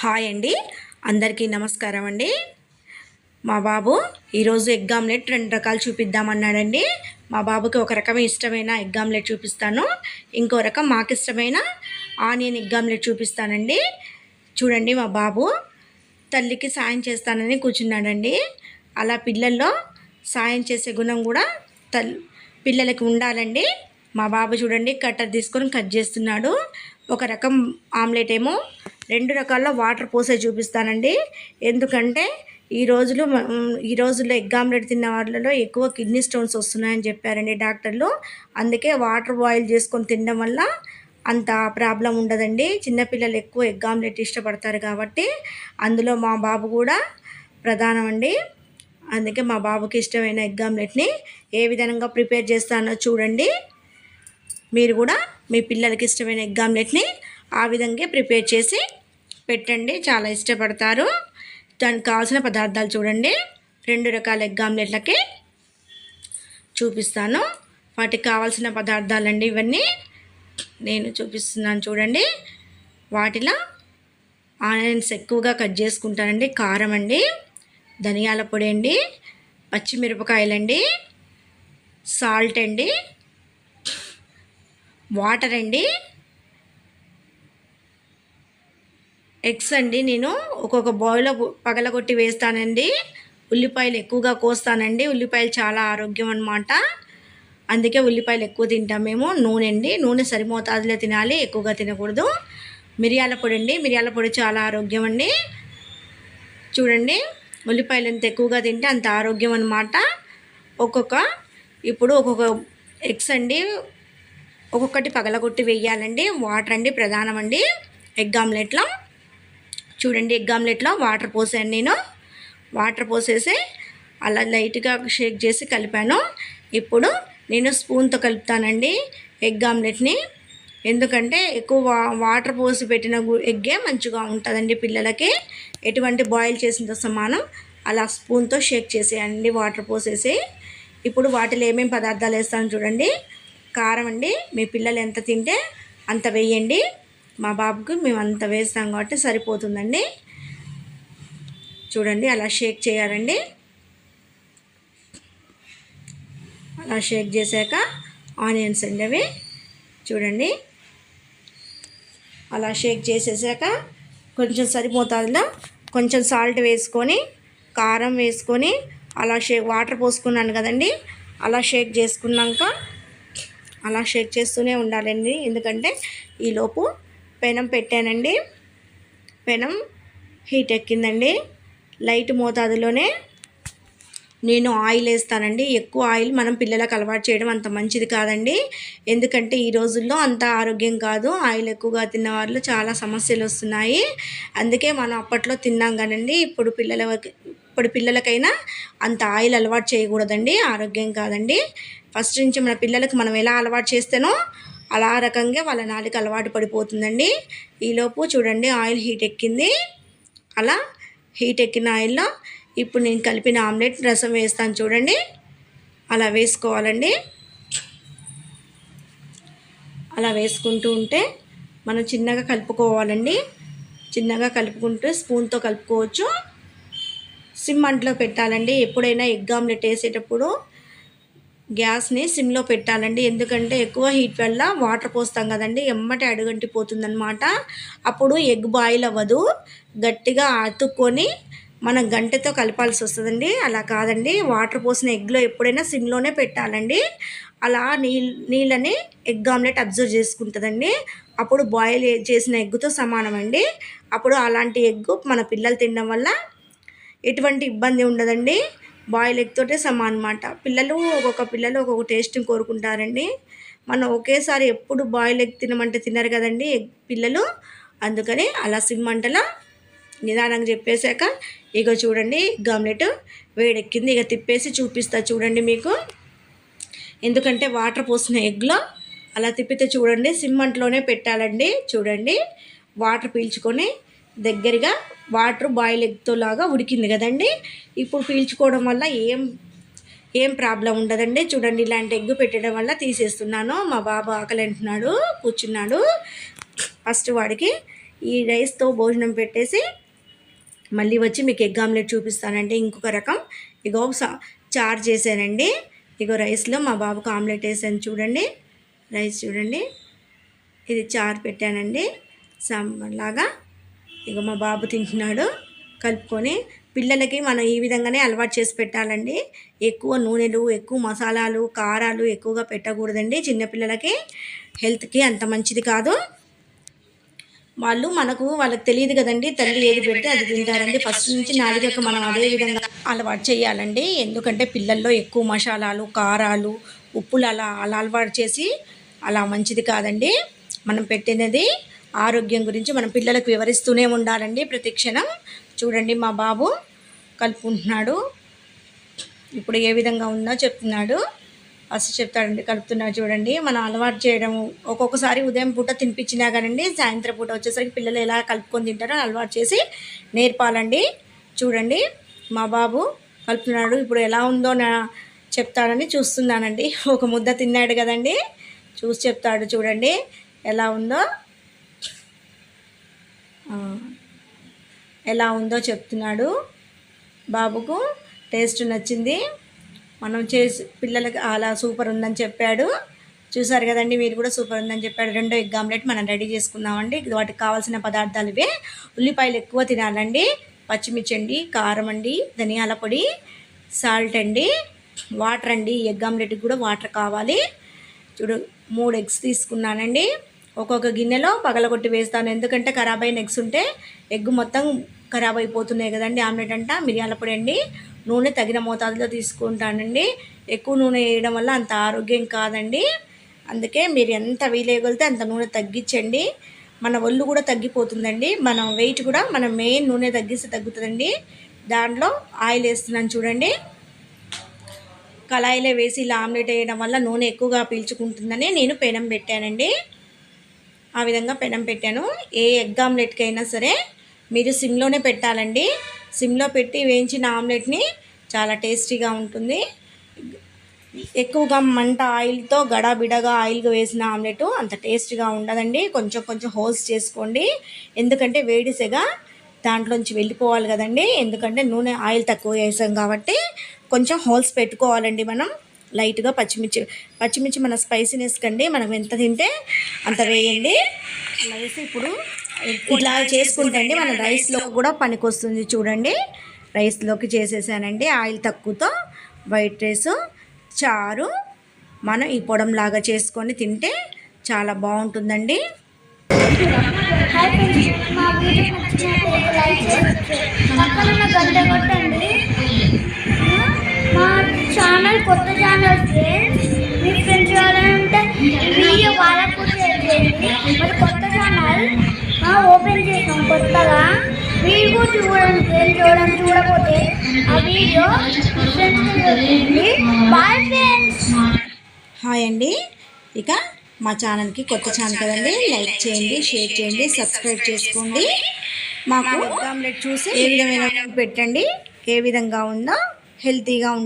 Hi అండి. అందరికీ నమస్కారం అండి. మా బాబు ఈరోజు ఎగ్ ఆమ్లెట్ రెండు రకాలు చూపిద్దామన్నాడండి. మా బాబుకి ఒక రకం ఇష్టమైన ఎగ్ ఆమ్లెట్ చూపిస్తాను. ఇంకో రకం మాకు ఇష్టమైన ఆనియన్ ఎగ్ ఆమ్లెట్ చూపిస్తానండి. చూడండి మా బాబు తల్లికి సాయం చేస్తానని కూర్చున్నాడండి. అలా పిల్లల్లో సాయం చేసే గుణం కూడా తల్ పిల్లలకి ఉండాలండి. మా బాబు చూడండి కట్టర్ తీసుకొని కట్ చేస్తున్నాడు. ఒక రకం ఆమ్లెట్ ఏమో రెండు రకాల వాటర్ పోసే చూపిస్తానండి. ఎందుకంటే ఈ రోజులు ఈ రోజుల్లో ఎగ్ ఆమ్లెట్ తిన్న వాళ్ళలో ఎక్కువ కిడ్నీ స్టోన్స్ వస్తున్నాయని చెప్పారండి డాక్టర్లు. అందుకే వాటర్ బాయిల్ చేసుకొని తినడం వల్ల అంత ప్రాబ్లం ఉండదండి. చిన్నపిల్లలు ఎక్కువ ఎగ్ ఆమ్లెట్ ఇష్టపడతారు కాబట్టి అందులో మా బాబు కూడా ప్రధానం అండి అందుకే మా బాబుకి ఇష్టమైన ఎగ్ ఆమ్లెట్ని ఏ విధంగా ప్రిపేర్ చేస్తానో చూడండి. మీరు కూడా మీ పిల్లలకి ఇష్టమైన ఎగ్ ఆమ్లెట్ని ఆ విధంగా ప్రిపేర్ చేసి పెట్టండి. చాలా ఇష్టపడతారు. దానికి కావాల్సిన పదార్థాలు చూడండి. రెండు రకాల ఎగ్ ఆమ్లెట్లకి చూపిస్తాను. వాటికి కావాల్సిన పదార్థాలండి ఇవన్నీ. నేను చూపిస్తున్నాను చూడండి. వాటిలో ఆనియన్స్ ఎక్కువగా కట్ చేసుకుంటానండి. కారం అండి ధనియాల పొడి అండి పచ్చిమిరపకాయలండి సాల్ట్ అండి వాటర్ అండి ఎగ్స్ అండి నేను. ఒక్కొక్క బాయిలో పగలగొట్టి వేస్తానండి. ఉల్లిపాయలు ఎక్కువగా కోస్తానండి. ఉల్లిపాయలు చాలా ఆరోగ్యం అన్నమాట. అందుకే ఉల్లిపాయలు ఎక్కువ తింటాం మేము. నూనె అండి. నూనె సరిమోతాదులో తినాలి ఎక్కువగా తినకూడదు. మిరియాల పొడి అండి. మిరియాల పొడి చాలా ఆరోగ్యం అండి. చూడండి ఉల్లిపాయలు ఎంత ఎక్కువగా తింటే అంత ఆరోగ్యం అన్నమాట. ఒక్కొక్క ఇప్పుడు ఒక్కొక్క ఎగ్స్ అండి ఒక్కొక్కటి పగలగొట్టి వేయాలండి. వాటర్ అండి ప్రధానం అండి. ఎగ్ ఆమ్లెట్లో. చూడండి ఎగ్ ఆమ్లెట్లో వాటర్ పోసాను నేను. వాటర్ పోసేసి అలా లైట్గా షేక్ చేసి కలిపాను. ఇప్పుడు నేను స్పూన్తో కలుపుతానండి ఎగ్ ఆమ్లెట్ని. ఎందుకంటే ఎక్కువ వా- వాటర్ పోసి పెట్టిన ఎగ్గే మంచిగా ఉంటుందండి పిల్లలకి. ఎటువంటి బాయిల్ చేసినంత సమానం అలా స్పూన్తో షేక్ చేసేయండి వాటర్ పోసేసి. ఇప్పుడు వాటిలో ఏమేమి పదార్థాలు వేస్తాను చూడండి. కారం అండి మీ పిల్లలు ఎంత తింటే అంత వేయండి. మా బాబుకి మేము అంత వేస్తాం కాబట్టి సరిపోతుందండి. చూడండి అలా షేక్ చేయాలండి. అలా షేక్ చేశాక ఆనియన్స్ అండి అవి. చూడండి. అలా షేక్ చేసేసాక కొంచెం సరిపోతుందిలో కొంచెం సాల్ట్ వేసుకొని కారం వేసుకొని అలా షేక్ వాటర్ పోసుకున్నాను కదండి. అలా షేక్ చేసుకున్నాక అలా షేక్ చేస్తూనే ఉండాలండి. ఎందుకంటే ఈలోపు పెనం పెట్టానండి. పెనం హీట్ ఎక్కిందండి. లైట్ మోతాదులోనే నేను ఆయిల్ వేస్తానండి. ఎక్కువ ఆయిల్ మనం పిల్లలకు అలవాటు చేయడం అంత మంచిది కాదండి. ఎందుకంటే ఈ రోజుల్లో అంత ఆరోగ్యం కాదు. ఆయిల్ ఎక్కువగా తిన్న వాళ్ళు చాలా సమస్యలు వస్తున్నాయి. అందుకే మనం అప్పట్లో తిన్నాం కానండి. ఇప్పుడు పిల్లల ఇప్పుడు పిల్లలకైనా అంత ఆయిల్ అలవాటు చేయకూడదండి. ఆరోగ్యం కాదండి. ఫస్ట్ నుంచి మన పిల్లలకు మనం ఎలా అలవాటు చేస్తేనో అలా రకంగా వాళ్ళ నాలుగు అలవాటు పడిపోతుందండి. ఈలోపు చూడండి ఆయిల్ హీట్ ఎక్కింది. అలా హీట్ ఎక్కిన ఆయిల్లో ఇప్పుడు నేను కలిపిన ఆమ్లెట్ రసం వేస్తాను చూడండి. అలా వేసుకోవాలండి. అలా వేసుకుంటూ ఉంటే మనం చిన్నగా కలుపుకోవాలండి. చిన్నగా కలుపుకుంటూ స్పూన్తో కలుపుకోవచ్చు. సిమ్ అంట్లో పెట్టాలండి. ఎప్పుడైనా ఎగ్ ఆమ్లెట్ వేసేటప్పుడు గ్యాస్ని సిమ్లో పెట్టాలండి. ఎందుకంటే ఎక్కువ హీట్ వల్ల వాటర్ పోస్తాం కదండి. ఎమ్మటి అడుగంటి పోతుందనమాట అప్పుడు ఎగ్ బాయిల్ అవ్వదు. గట్టిగా అతుక్కొని మనం గంటతో కలపాల్సి వస్తుందండి. అలా కాదండి. వాటర్ పోసిన ఎగ్లో ఎప్పుడైనా సిమ్లోనే పెట్టాలండి. అలా నీళ్ళ నీళ్ళని ఎగ్ ఆమ్లెట్ అబ్జర్వ్ చేసుకుంటుందండి. అప్పుడు బాయిల్ చేసిన ఎగ్గుతో సమానం అండి అప్పుడు అలాంటి ఎగ్గు మన పిల్లలు తినడం వల్ల ఎటువంటి ఇబ్బంది ఉండదండి. బాయిల్ ఎగ్తోటే సమానం అనమాట పిల్లలు ఒక్కొక్క పిల్లలు ఒక్కొక్క టేస్ట్ని కోరుకుంటారండి. మనం ఒకేసారి ఎప్పుడు బాయిల్ ఎగ్ తినమంటే తినరు కదండి ఎగ్ పిల్లలు. అందుకని అలా సిమ్మంటలా నిదానంగా చెప్పేశాక ఇక చూడండి ఎగ్ ఆమ్లెట్ వేడెక్కింది. ఇక తిప్పేసి చూపిస్తా చూడండి మీకు. ఎందుకంటే వాటర్ పోసిన ఎగ్లో అలా తిప్పితే చూడండి సిమ్మంట్లోనే పెట్టాలండి. చూడండి. వాటర్ పీల్చుకొని దగ్గరగా వాటర్ బాయిల్ ఎగ్తో లాగా ఉడికింది కదండి? ఇప్పుడు పీల్చుకోవడం వల్ల ఏం ఏం ప్రాబ్లం ఉండదండి? చూడండి ఇలాంటి ఎగ్గు పెట్టడం వల్ల తీసేస్తున్నాను. మా బాబు ఆకలి అంటున్నాడు కూర్చున్నాడు. ఫస్ట్ వాడికి ఈ రైస్తో భోజనం పెట్టేసి మళ్ళీ వచ్చి మీకు ఎగ్ ఆమ్లెట్ చూపిస్తానండి. ఇంకొక రకం. ఇగో సా- చేశానండి. ఇగో రైస్లో మా బాబుకు ఆమ్లెట్ వేసాను చూడండి. రైస్ చూడండి. ఇది చారు పెట్టానండి. సాంబార్ లాగా ఇక మా బాబు తింటున్నాడు. కలుపుకొని పిల్లలకి మనం ఈ విధంగానే అలవాటు చేసి పెట్టాలండి. ఎక్కువ నూనెలు ఎక్కువ మసాలాలు కారాలు ఎక్కువగా పెట్టకూడదండి చిన్నపిల్లలకి హెల్త్కి అంత మంచిది కాదు. వాళ్ళు మనకు వాళ్ళకి తెలియదు కదండి తల్లి ఏది పెడితే అది తింటారండి. ఫస్ట్ నుంచి నాలుగకి మనం అదే విధంగా అలవాటు చేయాలండి. ఎందుకంటే పిల్లల్లో ఎక్కువ మసాలాలు కారాలు ఉప్పులు అలా అలా అలవాటు చేసి అలా మంచిది కాదండి. మనం పెట్టినది ఆరోగ్యం గురించి మనం పిల్లలకు వివరిస్తూనే ఉండాలండి ప్రతిక్షణం చూడండి మా బాబు కలుపుకుంటున్నాడు. ఇప్పుడు ఏ విధంగా ఉందో చెప్తున్నాడు. ఫస్ట్ చెప్తాడండి కలుపుతున్నాడు చూడండి. మనం అలవాటు చేయడం ఒక్కొక్కసారి ఉదయం పూట తినిపించినా కానండి సాయంత్రం పూట వచ్చేసరికి పిల్లలు ఎలా కలుపుకొని తింటారో అలవాటు చేసి నేర్పాలండి. చూడండి మా బాబు కలుపుతున్నాడు. ఇప్పుడు ఎలా ఉందో నా చెప్తాడని చూస్తున్నానండి. ఒక ముద్ద తిన్నాడు కదండి. చూసి చెప్తాడు చూడండి ఎలా ఉందో. ఎలా ఉందో చెప్తున్నాడు. బాబుకు టేస్ట్ నచ్చింది. మనం చేసి పిల్లలకి అలా సూపర్ ఉందని చెప్పాడు. చూసారు కదండి మీరు కూడా సూపర్ ఉందని చెప్పాడు. రెండో ఎగ్ ఆమ్లెట్ మనం రెడీ చేసుకుందామండి వాటికి కావాల్సిన పదార్థాలు ఇవే. ఉల్లిపాయలు ఎక్కువ తినాలండి. పచ్చిమిర్చి అండి కారం అండి ధనియాల పొడి సాల్ట్ అండి వాటర్ అండి. ఎగ్ ఆమ్లెట్కి కూడా వాటర్ కావాలి. చూడు మూడు ఎగ్స్ తీసుకున్నానండి. ఒక్కొక్క గిన్నెలో పగలగొట్టి వేస్తాను. ఎందుకంటే ఖరాబ్ అయిన ఎగ్స్ ఉంటే ఎగ్ మొత్తం ఖరాబ్ అయిపోతున్నాయి కదండి. ఆమ్లెట్ అంట మిరియాల పొడి అండి నూనె తగిన మోతాదులో తీసుకుంటానండి. ఎక్కువ నూనె వేయడం వల్ల అంత ఆరోగ్యం కాదండి. అందుకే మీరు ఎంత వీలేయగలితే అంత నూనె తగ్గించండి. మన ఒళ్ళు కూడా తగ్గిపోతుందండి. మన వెయిట్ కూడా మన మెయిన్ నూనె తగ్గిస్తే తగ్గుతుందండి. దాంట్లో ఆయిల్ వేస్తున్నాను చూడండి. కళాయిలో వేసి ఇలా ఆమ్లెట్ వేయడం వల్ల నూనె ఎక్కువగా పీల్చుకుంటుందని నేను పెనం పెట్టానండి. ఆ విధంగా పెనం పెట్టాను. ఏ ఎగ్ ఆమ్లెట్కి అయినా సరే మీరు సిమ్లోనే పెట్టాలండి. సిమ్లో పెట్టి వేయించిన ఆమ్లెట్ని చాలా టేస్టీగా ఉంటుంది. ఎక్కువగా మంట ఆయిల్తో గడాబిడగా ఆయిల్గా వేసిన ఆమ్లెట్ అంత టేస్ట్గా ఉండదండి. కొంచెం కొంచెం హోల్స్ చేసుకోండి. ఎందుకంటే వేడిసెగా దాంట్లోంచి వెళ్ళిపోవాలి కదండి. ఎందుకంటే నూనె ఆయిల్ తక్కువ వేసాం కాబట్టి కొంచెం హోల్స్ పెట్టుకోవాలండి మనం. లైట్గా పచ్చిమిర్చి పచ్చిమిర్చి మన స్పైసీనెస్ కండి మనం ఎంత తింటే అంత వేయండి. అలా వేసి ఇప్పుడు ఇట్లా చేసుకుంటే అండి మన రైస్లో కూడా పనికొస్తుంది చూడండి. రైస్లోకి చేసేసానండి ఆయిల్ తక్కువతో. వైట్ రైస్ చారు మనం ఈ పొడంలాగా చేసుకొని తింటే చాలా బాగుంటుందండి. హాయ్ ఫ్రెండ్స్ మా వీడియో నచ్చినట్లయితే లైక్ కొట్టండి. కొత్త ఛానల్ ఫ్రెండ్స్ మీ ఫ్రెండ్స్ ఎవరైనా ఈ వీడియో వాళ్ళకు షేర్ చేయండి మరి కొత్త ఛానల్ ఓపెన్ చేసాం కొత్తగా. మీరు కూడా చూడండి ఫ్రెండ్స్ చూడండి చూడకపోతే ఆ వీడియో మీ ఫ్రెండ్స్ చూడండి బాయ్ ఫ్రెండ్స్. హాయ్ అండి. ఇక మా ఛానల్కి కొత్త ఛానల్ కదండి. లైక్ చేయండి షేర్ చేయండి సబ్స్క్రైబ్ చేసుకోండి. మాకు ఆమ్లెట్ చూసి ఏ విధమైన పెట్టండి? ఏ విధంగా ఉందో? హెల్తీగా ఉంటుంది